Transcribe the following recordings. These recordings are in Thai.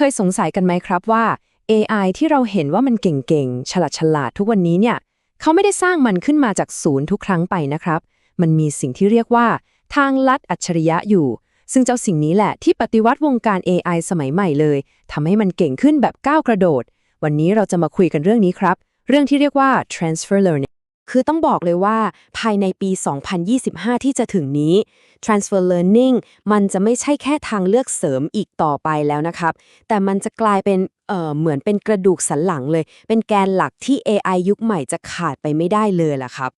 เคยสงสัยกันไหมครับว่า AI ที่เราเห็นว่ามันเก่งๆ ฉลาดฉลาดๆทุกวันนี้เนี่ย เขาไม่ได้สร้างมันขึ้นมาจากศูนย์ทุกครั้งไปนะครับ มันมีสิ่งที่เรียกว่า ทางลัดอัจฉริยะอยู่ ซึ่งเจ้าสิ่งนี้แหละที่ปฏิวัติวงการ AI สมัยใหม่เลยทำให้มันเก่งขึ้นแบบก้าวกระโดด วันนี้เราจะมาคุยกันเรื่องนี้ครับ เรื่องที่เรียกว่า transfer learning คือต้องบอกเลยว่าภายในปี 2025 ที่จะถึงนี้ transfer learning มันจะไม่ใช่แค่ทางเลือกเสริมอีกต่อไปแล้วนะครับ แต่มันจะกลายเป็นเอ่อเหมือนเป็นกระดูกสันหลังเลย เป็นแกนหลักที่ AI ยุคใหม่จะขาดไปไม่ได้เลยล่ะครับ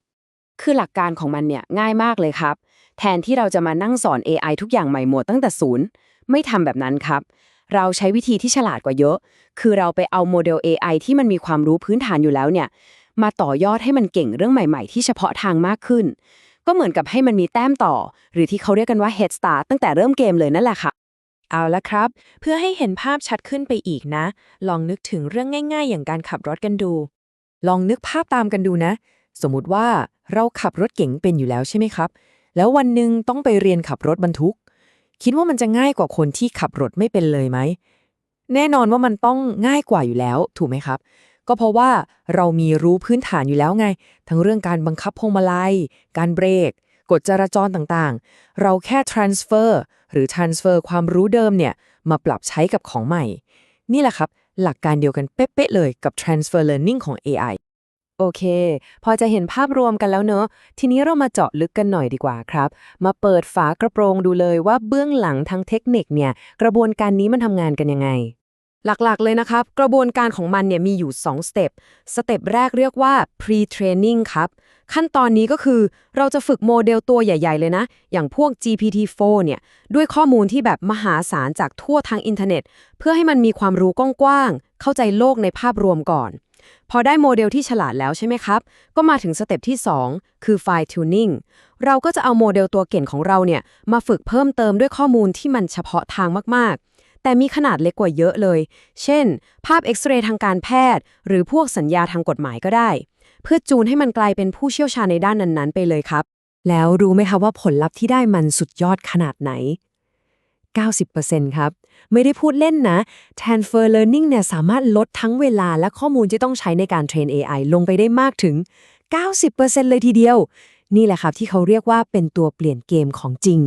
คือหลักการของมันเนี่ยง่ายมากเลยครับ แทนที่เราจะมานั่งสอน AI ทุกอย่างใหม่หมดตั้งแต่ศูนย์ ไม่ทำแบบนั้นครับเราใช้วิธีที่ฉลาดกว่าเยอะ คือเราไปเอาโมเดล AI ที่มันมีความรู้พื้นฐานอยู่แล้วเนี่ย มาต่อยอดให้มันเก่งเรื่องใหม่ๆ ที่เฉพาะทางมากขึ้น ก็เหมือนกับให้มันมีแต้มต่อ หรือที่เขาเรียกกันว่า head start ตั้งแต่เริ่มเกมเลยนั่นแหละค่ะเอาละครับ เพื่อให้เห็นภาพชัดขึ้นไปอีกนะ ลองนึกถึงเรื่องง่าย ๆ อย่างการขับรถกันดู ลองนึกภาพตามกันดูนะ สมมุติว่าเราขับรถเก๋งเป็นอยู่แล้วใช่ไหมครับ แล้ววันหนึ่งต้องไปเรียนขับรถบรรทุก คิดว่ามันจะง่ายกว่าคนที่ขับรถไม่เป็นเลยไหม แน่นอนว่ามันต้องง่ายกว่าอยู่แล้ว ถูกไหมครับ ก็เพราะว่าเรามีรู้พื้นฐานอยู่แล้วไง ทั้งเรื่องการบังคับพวงมาลัย การเบรก กฎจราจรต่างๆ เราแค่ transfer หรือ transfer ความรู้เดิมเนี่ย มาปรับใช้กับของใหม่ นี่แหละครับ หลักการเดียวกันเป๊ะๆเลยกับ transfer learning ของ AI โอเค พอจะเห็นภาพรวมกันแล้วเนอะ ทีนี้เรามาเจาะลึกกันหน่อยดีกว่าครับ มาเปิดฝากระโปรงดูเลยว่าเบื้องหลังทางเทคนิคเนี่ย กระบวนการนี้มันทำงานกันยังไง หลักๆ เลยนะครับ กระบวนการของมันเนี่ยมีอยู่ 2 สเต็ป สเต็ปแรกเรียกว่า pre-training ครับ ขั้นตอนนี้ก็คือเราจะฝึกโมเดลตัวใหญ่ ๆ เลยนะ อย่างพวก GPT-4 เนี่ยด้วยข้อมูลที่แบบมหาศาลจากทั่วทางอินเทอร์เน็ต เพื่อให้มันมีความรู้กว้างๆ เข้าใจโลกในภาพรวมก่อน พอได้โมเดลที่ฉลาดแล้วใช่ไหมครับ ก็มาถึงสเต็ปที่ 2 คือ fine tuning เราก็จะเอาโมเดลตัวเก่งของเราเนี่ยมาฝึกเพิ่มเติมด้วยข้อมูลที่มันเฉพาะทางมากๆ แต่มีขนาดเล็กกว่าเยอะเลย เช่น ภาพเอ็กซเรย์ทางการแพทย์ หรือพวกสัญญาทางกฎหมายก็ได้ เพื่อจูนให้มันกลายเป็นผู้เชี่ยวชาญในด้านนั้นๆ ไปเลยครับ แล้วรู้ไหมคะว่าผลลัพธ์ที่ได้มันสุดยอดขนาดไหน 90%ครับ ไม่ได้พูดเล่นนะ Transfer Learning เนี่ยสามารถลดทั้งเวลาและข้อมูลที่ต้องใช้ในการเทรน AI ลงไปได้มากถึง 90%เลยทีเดียว นี่แหละครับที่เขาเรียกว่าเป็นตัวเปลี่ยนเกมของจริง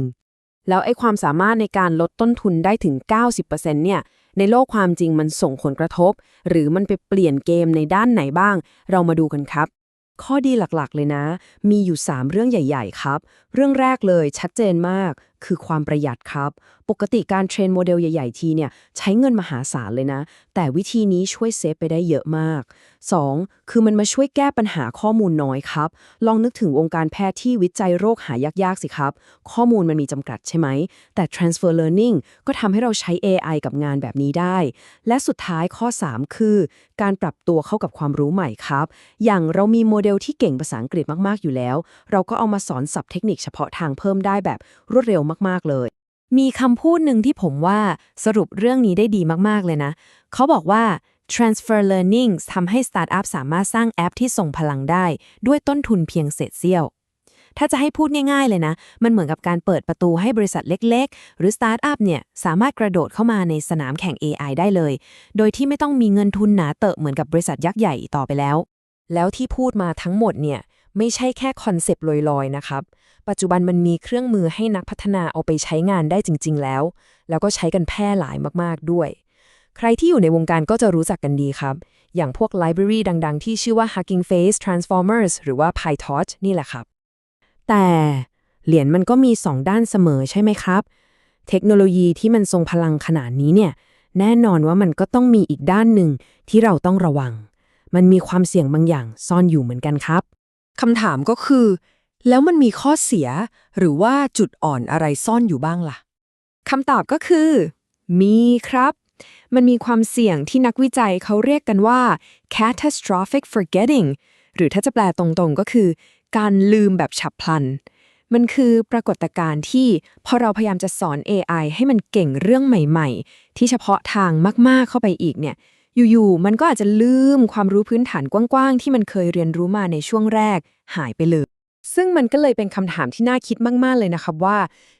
แล้วไอ้ความสามารถในการลดต้นทุนได้ถึง 90%เนี่ย ในโลกความจริงมันส่งผลกระทบ หรือมันไปเปลี่ยนเกมในด้านไหนบ้าง เรามาดูกันครับ ข้อดีหลักๆ เลยนะ มีอยู่ 3 เรื่องใหญ่ ๆ ครับ เรื่องแรกเลยชัดเจนมาก คือความประหยัดครับ ปกติการเทรนโมเดลใหญ่ ๆ ทีเนี่ยใช้เงินมหาศาลเลยนะ แต่วิธีนี้ช่วยเซฟไปได้เยอะมาก 2. คือมันมาช่วยแก้ปัญหาข้อมูลน้อยครับ ลองนึกถึงวงการแพทย์ที่วิจัยโรคหายากๆสิครับ ข้อมูลมันมีจำกัดใช่ไหม แต่ transfer learning ก็ทำให้เราใช้ AI กับงานแบบนี้ได้ และสุดท้ายข้อ 3 คือ การปรับตัวเข้ากับความรู้ใหม่ครับ อย่างเรามีโมเดลที่เก่งภาษาอังกฤษมากๆอยู่แล้ว เราก็เอามาสอนศัพท์เทคนิคเฉพาะทางเพิ่มได้แบบรวดเร็วมากๆเลย มีคำพูดหนึ่งที่ผมว่าสรุปเรื่องนี้ได้ดีมากๆเลยนะ เขาบอกว่า transfer learning ทำให้สตาร์ทอัพสามารถสร้างแอปที่ส่งพลังได้ ด้วยต้นทุนเพียงเศษเสี้ยว ถ้าจะให้พูดง่ายๆเลยนะ มันเหมือนกับการเปิดประตูให้บริษัทเล็กๆ หรือสตาร์ทอัพเนี่ย สามารถกระโดดเข้ามาในสนามแข่ง AI ได้เลย โดยที่ไม่ต้องมีเงินทุนหนาเตอะเหมือนกับบริษัทยักษ์ใหญ่ต่อไปแล้ว แล้วที่พูดมาทั้งหมดเนี่ยไม่ใช่แค่คอนเซปต์ลอยๆนะครับ ปัจจุบันมันมีเครื่องมือให้นักพัฒนาเอาไปใช้งานได้จริง ๆ แล้ว แล้วก็ใช้กันแพร่หลายมากๆด้วย ใครที่อยู่ในวงการก็จะรู้จักกันดีครับ อย่างพวกไลบรารีดัง ๆ ที่ชื่อว่า Hugging Face Transformers หรือว่า PyTorch นี่แหละครับ แต่เหรียญมันก็มี 2 ด้านเสมอใช่ไหมครับ เทคโนโลยีที่มันทรงพลังขนาดนี้เนี่ย แน่นอนว่ามันก็ต้องมีอีกด้านหนึ่งที่เราต้องระวัง มันมีความเสี่ยงบางอย่างซ่อนอยู่เหมือนกันครับคำถามก็คือ แล้วมันมีข้อเสีย หรือว่าจุดอ่อนอะไรซ่อนอยู่บ้างล่ะคำตอบก็คือ มีครับ มันมีความเสี่ยงที่นักวิจัยเขาเรียกกันว่า catastrophic forgetting หรือถ้าจะแปลตรงๆก็คือ การลืมแบบฉับพลัน มันคือปรากฏการณ์ที่พอเราพยายามจะสอน AI ให้มันเก่งเรื่องใหม่ๆ ที่เฉพาะทางมากๆเข้าไปอีกเนี่ยอยู่ๆ มันก็อาจจะลืมความรู้พื้นฐานกว้างๆ ที่มันเคยเรียนรู้มาในช่วงแรกหายไปเลย ซึ่งมันก็เลยเป็นคำถามที่น่าคิดมาก ๆ เลยนะครับว่า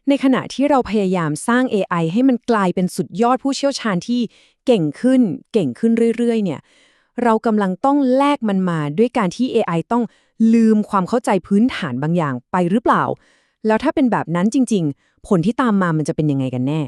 ในขณะที่เราพยายามสร้าง AI ให้มันกลายเป็นสุดยอดผู้เชี่ยวชาญที่เก่งขึ้น เก่งขึ้นเรื่อย ๆ เนี่ย เรากำลังต้องแลกมันมาด้วยการที่ AI ต้องลืมความเข้าใจพื้นฐานบางอย่างไปหรือเปล่า แล้วถ้าเป็นแบบนั้นจริง ๆ ผลที่ตามมามันจะเป็นยังไงกันแน่